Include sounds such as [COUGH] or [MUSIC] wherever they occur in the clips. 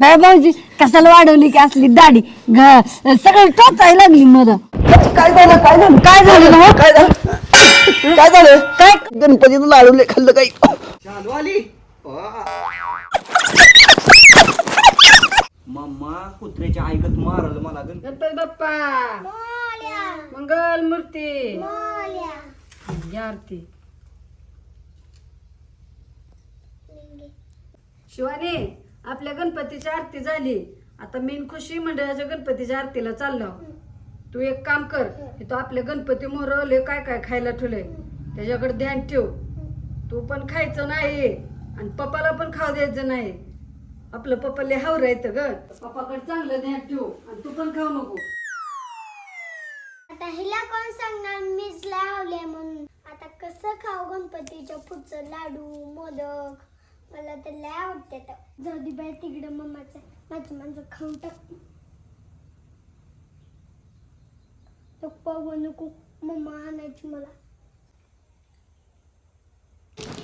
काय भाऊजी कशाला वाढवली की असली दाढी? घ- सगळं टोचायला लागली मध काय झालं? काय झालं? काय झालं ना? काय झालं? काय झालं? काय? गणपतीनं लाडूले खाल्लं काही? चालू आली? मम्मा कुत्र्याच्या ऐकत मारल मला गण गणपती बाप्पा! मंगल मूर्ती! आरती. शिवानी आपल्या गणपतीची आरती झाली. आता मेन खुशी मंडळाच्या गणपतीच्या आरतीला चाललो तू एक काम कर तू आपले गणपती मोरवले काय काय खायला ठेवले त्याच्याकडे ध्यान ठेव. तू पण खायचं नाही आणि पप्पाला पण खाऊ द्यायचं नाही. आपलं पप्पा लय हावर येतं ग. पप्पाकडे चांगलं ध्यान ठेव आणि तू पण खाऊ नको. आता हिला कोण सांगणार? मीच लावले म्हणून. आता कसं खाऊ गणपतीच्या पुढचं लाडू मोदक? मला तर लय आवडते जाऊ दे बाय तिकडं मम्माचं. माझं माझं खाऊन टाक. नको पाहू नको. मम्मा आणायची मला.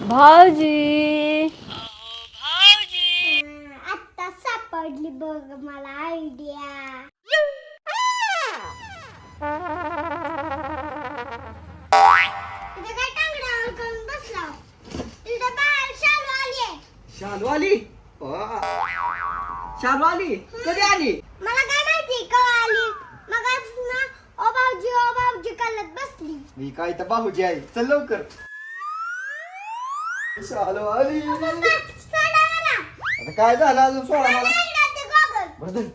भाऊजी. आत्ता सापडली बघ मला आयडिया शालू आली. शालू आली कधी आली? मला काय माहिती कवा आली? मग ओ भाऊजी ओ भाऊजी कलत बसली. मी काय तर बाहूजी आहे. चल लवकर. शालू आली सोडा आता काय झालं अजून? सोळा मला बरं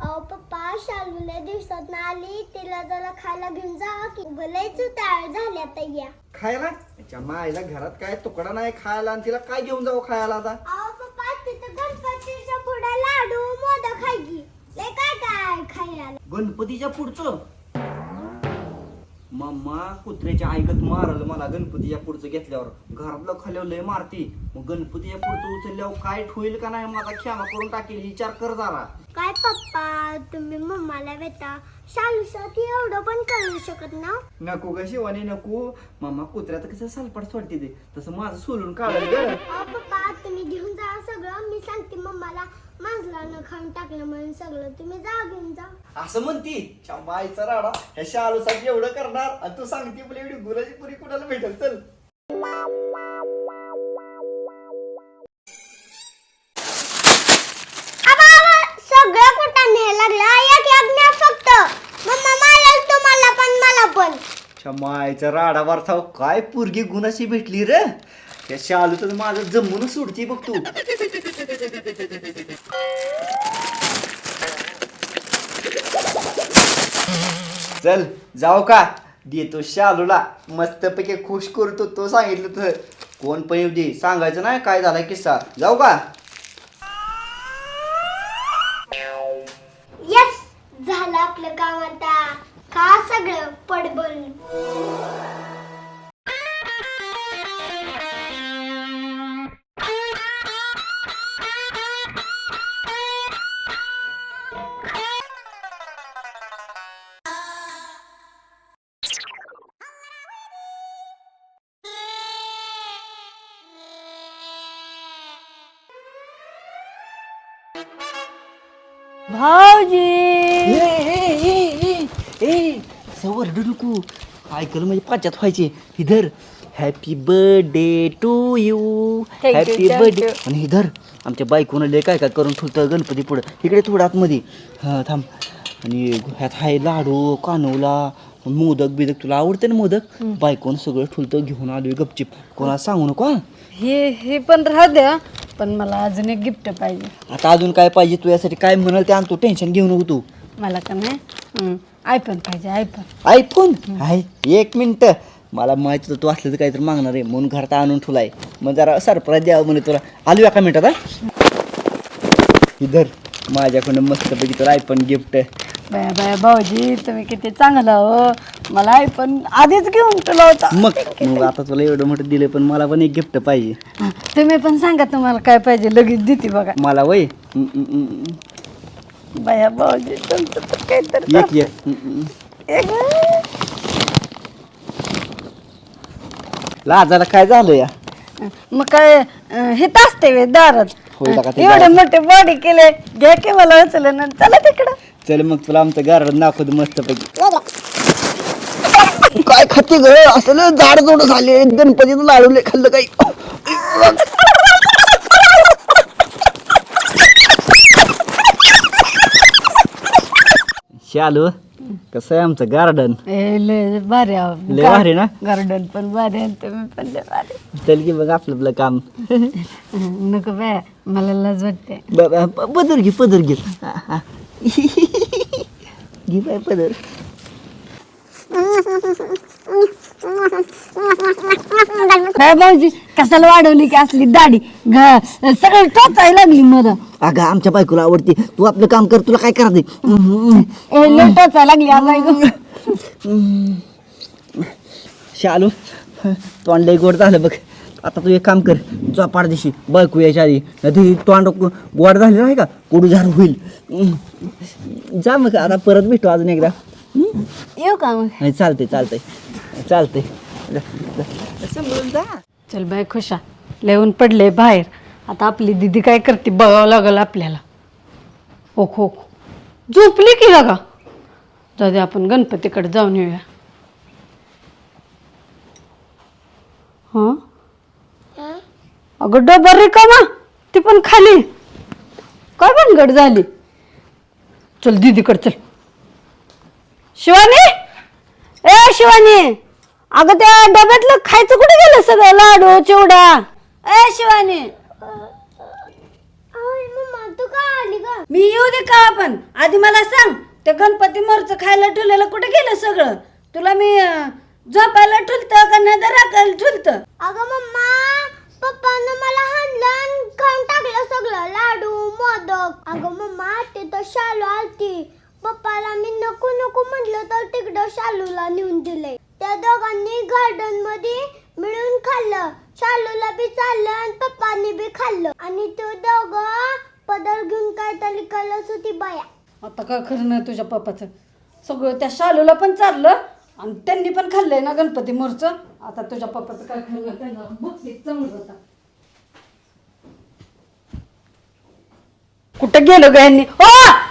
अहो पप्पा शालूला दिवसात आली. तिला जरा खायला घेऊन जावा की. भलेच तयार झाल्या तय्या खायला? त्याच्या मायला घरात काय तुकडा नाही खायला आणि तिला काय घेऊन जाऊ खायला आता? अहो पप्पा तिथं गणपतीच्या पुढे लाडू मोदक खायची लय काय काय खायला? गणपतीच्या पुढचं? मम्मा कुत्र्याच्या ऐकत मारल मला गणपतीच्या पुढचं घेतल्यावर. घरातलं खाल्यावर लय मारती. मग गणपतीच्या पुढचं उचलल्यावर काय ठोईल का नाही माझा क्षमा करून टाकेल विचार कर जरा. काय पप्पा तुम्ही मम्माला बेटा शालूसाठी एवढं पण करू शकत ना? नको ग शिवानी नको. मम्मा कुत्र्यात कसं सलपाट सोडते ते. तसं माझं सोलून अहो पप्पा तुम्ही घेऊन जा सगळं. मी सांगते मम्माला मांजला न खाऊन टाकलं म्हणून सगळं. तुम्ही जा घेऊन जा. असं म्हणती. च्या राडा. ह्या शालूसाठी एवढं करणार आणि तू सांगते मला एवढी गुराची पुरी कुणाला भेटेल? चल. आबा, आबा, सगळं कुठं न्यायला लागलं? एक एक न्या फक्त. मम्मा मला तुम्हाला पण मला पण. च्या माईचा राडा वारसा. काय पुरगी गुणाशी भेटली रे? त्या शालू तर माझं जमून सोडती बघ तू. चल जाऊ का? देतो शालूला. मस्तपैकी खुश करतो तो सांगितलं तर. कोण पण येऊ दे. सांगायचं नाही काय झालाय किस्सा. जाऊ का? यस झालं आपलं काम आता. का सगळं पडबल भाऊजी! ए, सवर ऐकलं म्हणजे पाच्यात व्हायचे. इधर happy birthday to you Thank you, happy thank birthday you. आणि इधर आमच्या बायकोनं लय काय काय करून ठेवतं गणपती पुढं. इकडे थोडं आतमध्ये. हा थांब. आणि ह्यात हाय लाडू कानवला मोदक बिदक. तुला आवडते ना मोदक? बायकोनं सगळं ठुलतं घेऊन आलोय गपचिप. कोणाला सांगू नको हा? हे हे पण राहू द्या. पण मला अजून एक गिफ्ट पाहिजे. आता अजून काय पाहिजे तू यासाठी? काय म्हणाल ते आणतो टेन्शन घेऊ नको तू. मला का नाही आयफोन पाहिजे आयफोन आयफोन आहे एक मिनिट. मला माहीत होतं तू असलं तर काहीतरी मागणार आहे. म्हणून घरात आणून ठेवलाय. मग जरा सरप्राईज द्यावं म्हणे तुला. आलो एका मिनिटात हा? इधर माझ्याकडून मस्तपैकी तुला आयफोन गिफ्ट बाया बाया भाऊजी तुम्ही किती चांगला हो मला आयफोन आधीच घेऊन तुला होता. मग मग आता तुला एवढं मोठं दिलं पण मला पण एक गिफ्ट पाहिजे. हा, तुम्ही पण सांगा तुम्हाला काय पाहिजे लगेच देते बघा. मला वय? हम्म, हम्म, हम्म. बाया भाऊजी तुमचं तर काहीतरी एक एक हम्म, हम्म. एक- लाजाला काय झालं या? मग काय अं, हे असते वे दारात. होय का ते एवढे दारात? मोठे बॉडी केले घ्या की मला उचलून आणि चला तिकडं. चल मग तुला आमचं गार्डन दाखवतो मस्त पैकी काय खाते ग असलं झाड जोड झाले गणपतीनं लाडूले खाल्लं काही शालू कसं आहे आमचं गार्डन ए, लय भारी. लय भारी ना? गार्डन पण भारी तुम्ही पण लय भारी चल की बघ आपलं आपलं काम नको बाय मला लाज वाटते ब- ब- प- पदर घे पदर घे. घे बाय पदर काय भाऊजी कशाला वाढवली की असली दाढी? घ- सगळं टोचायला लागली मला अगं आमच्या बायकोला आवडते. तू आपलं काम कर तुला काय करा दे ए, लय टोचायला लागली आता शालू तोंड लय गोड झालं बघ. आता तू एक काम कर तुझा पाडदेशी बायको यायच्या आधी. नाही तोंड गोड झालेलं आहे का? कोडू झाड होईल. जा मग आता परत भेटू अजून एकदा? येऊ का मग? नाही चालते. समजून जा. चल बाय खुशा लेऊन पडले बाहेर. आता आपली दिदी काय करते बघावं लागल आपल्याला. ओख ओख झोपली की बघा जाऊ दे आपण गणपतीकडे जाऊन येऊया. हां? अगं डबा रिकामा. ती पण खाली. काय भानगड झाली? चल दीदीकडे चल. शिवानी? ए शिवानी. अगं त्या डब्यातलं खायचं कुठे गेलं सगळं? लाडू चिवडा? ए शिवानी. तू का आली का मी येऊ दे का आपण? आधी मला सांग ते गणपती मोरचं खायला ठेवलेलं कुठे गेलं सगळं? तुला मी अं, झोपायला ठुलतं का नाही राखायला ठुलतं? अगं मम्मा पप्पानं मला हाणलं आणि खाऊन टाकलं सगळं. लाडू मोदक. अगं मम्मा ते तर शालू आलती. पप्पाला मी नको नको म्हटलं तर तिकडं शालूला नेऊन दिले त्या दोघांनी गार्डनमध्ये मिळून खाल्लं. शालूला बी चाललं आणि पप्पानी बी खाल्लं. आणि तो दोघ पदर घेऊन काहीतरी करत होती बाया. आता काय खरं नाही तुझ्या पप्पाचं. सगळं त्या शालूला पण चाललं आणि त्यांनी पण खाल्लंय ना गणपती मोरचं? आता तुझ्या पप्पाचं काय खरं नाही चांगलं होता. कुठं गेलो ग यांनी? ओ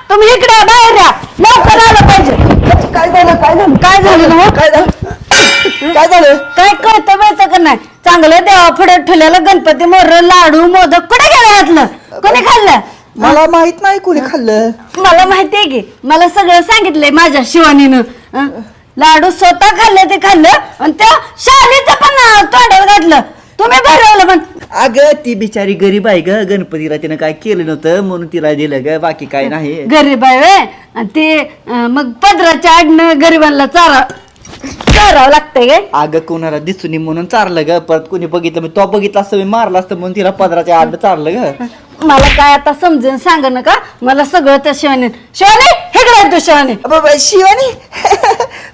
तुम्ही इकडे या, बाहेर या. लवकर आलं पाहिजे. काय झालं काय झालं? काय झालं ना काय झालं? काय झालं? काय कळतं मिळतं का नाही? चांगलं देवा पुढे ठेवलेलं गणपती मोर लाडू मोदक कुठे गेलं यातलं? कोणी खाल्लं? मला माहीत नाही कोणी खाल्लं. मला माहितीये की मला सगळं सांगितलंय माझ्या शिवानीनं. हं? लाडू स्वतः खाल्ले ते खाल्लं आणि त्या शालीचं पण नाव तोंडावर घातलं. तुम्ही भरवलं पण. अगं ती बिचारी गरीब आहे ग. गणपतीला तिनं काय केलं नव्हतं म्हणून तिला दिलं ग. बाकी काय नाही. गरीब आहे व्हय. आणि ते अं, मग पदराच्या आडनं गरिबांना चारा चारावं लागतंय गे. अगं कोणाला दिसून नये म्हणून चारलं ग. परत कोणी बघितलं मी तो बघितला असतं मी मारला असतं म्हणून तिला पदराच्या आड चारलं ग. मला काय आता समजून सांग नका मला सगळं त्या शिवानी शिवानी आहे तू शिवानी. बाबा शिवानी.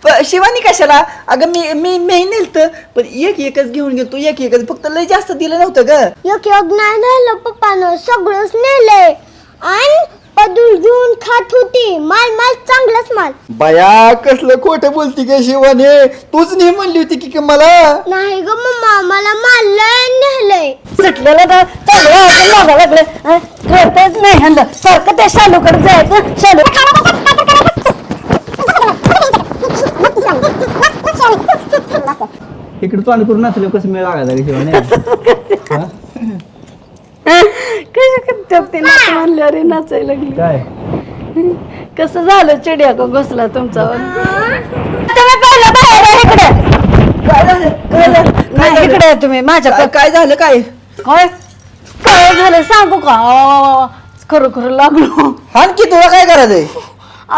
प- शिवानी कशाला? अगं मी मी मी नेलत पण एक एकच घेऊन गेलो एक एकच. फक्त लय जास्त दिलं नव्हतं ग. एक योग नाही नेलं पप्पानं सगळंच नेलंय. आणि पदूर घेऊन खात होती. माल माल चांगलाच माल. बाया कसलं खोटं बोलती ग शिवानी? तूच नाही म्हणली होती की की मला? नाही ग मम्मा मला मारलंय नेलंय. सुटलेलं तर चालू आहे, मागं लागलं. हं? कळतच नाही ह्यांना सारखं त्या शालूकडे जायचं. शालू इकडे तोंड करून नसलं कसं मिळ लागायचा कशी करतात ते नाच म्हणल्यावर हे नाचायला लागली. काय? कसं झालं चिडिया का घुसला तुमचा? तुम्ही पहिलं बाहेर या इकडे. काय झालं? काय झालं? नाही इकडे या तुम्ही माझ्या काय- काय झालं? काय? काय? काय झालं? सांगू का? अहो, खरं खरं लागलो. हान की तुला काय करायचंय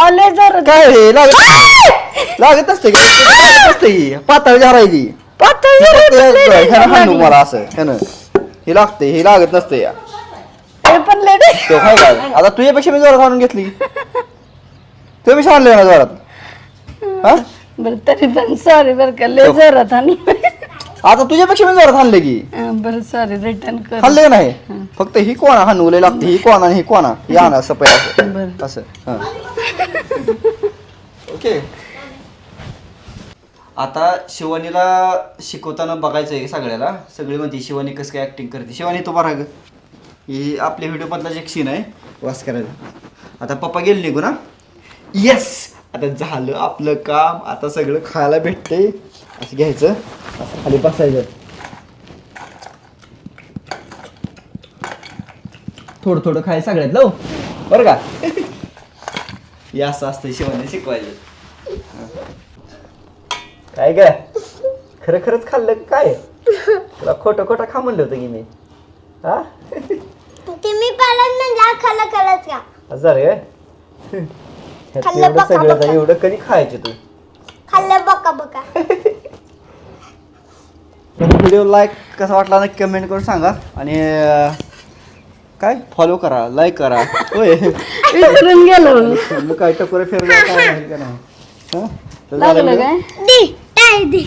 आले जर. काय रे लागत लागत असते का? लागत असते पातळ झारायची. पातळ जरा लय ह्यानं हाणू लागलं. मला असं. ह्यानं. हे लागते. हे लागत नसते या. हे पण लेडे तो काय काय आता तुझ्यापेक्षा मी जोरात आणून घेतली. तुम्ही आणले ना जोरात? हा? बरं तरी पण सॉरी बरं का लय जोरात आणलं आता तुझ्यापेक्षा मी जोरात आणले की. बरं सॉरी रिटर्न कर. खाल्ले का नाही? फक्त ही कोणा हाणूले लागते. ही कोणा आणि ही कोणा. ही आणा सपय असं. बरं. असं. ओके [LAUGHS] आता शिवानीला शिकवताना बघायचं आहे सगळ्याला. सगळी म्हणते शिवानी कसं काय ॲक्टिंग करते? शिवानी तो बरा ही आपल्या व्हिडिओमधला जे सीन आहे वास करायला. आता पप्पा गेले निघू ना येस आता झालं आपलं काम. आता सगळं खायला भेटते असं घ्यायचं. असं खाली बसायचं. थोडं थोडं खाय सगळ्यात लव हो. बरं का? [LAUGHS] हे असं असतं शिवानी शिकवायचं. काय ग? खरं खरंच खाल्लं का काय? तुला खोटं खोटं खा म्हणलं होतं की मी. हा? ते मी पहिल्यांदा खाल्लं खरंच का असं रे. ह्यात खाल्लं एवढं बका सगळं बका. एवढं कधी खायचे तू? खाल्लं बका बका व्हिडिओ लाईक कसा वाटला ना कमेंट करून सांगा. आणि अं, काय? फॉलो करा लाईक करा. होय. विसरून गेलो. मग काय टकोरे फिरलं काय माहिती का नाही. हं? तर लागलं झालं काय? दे. टाय दे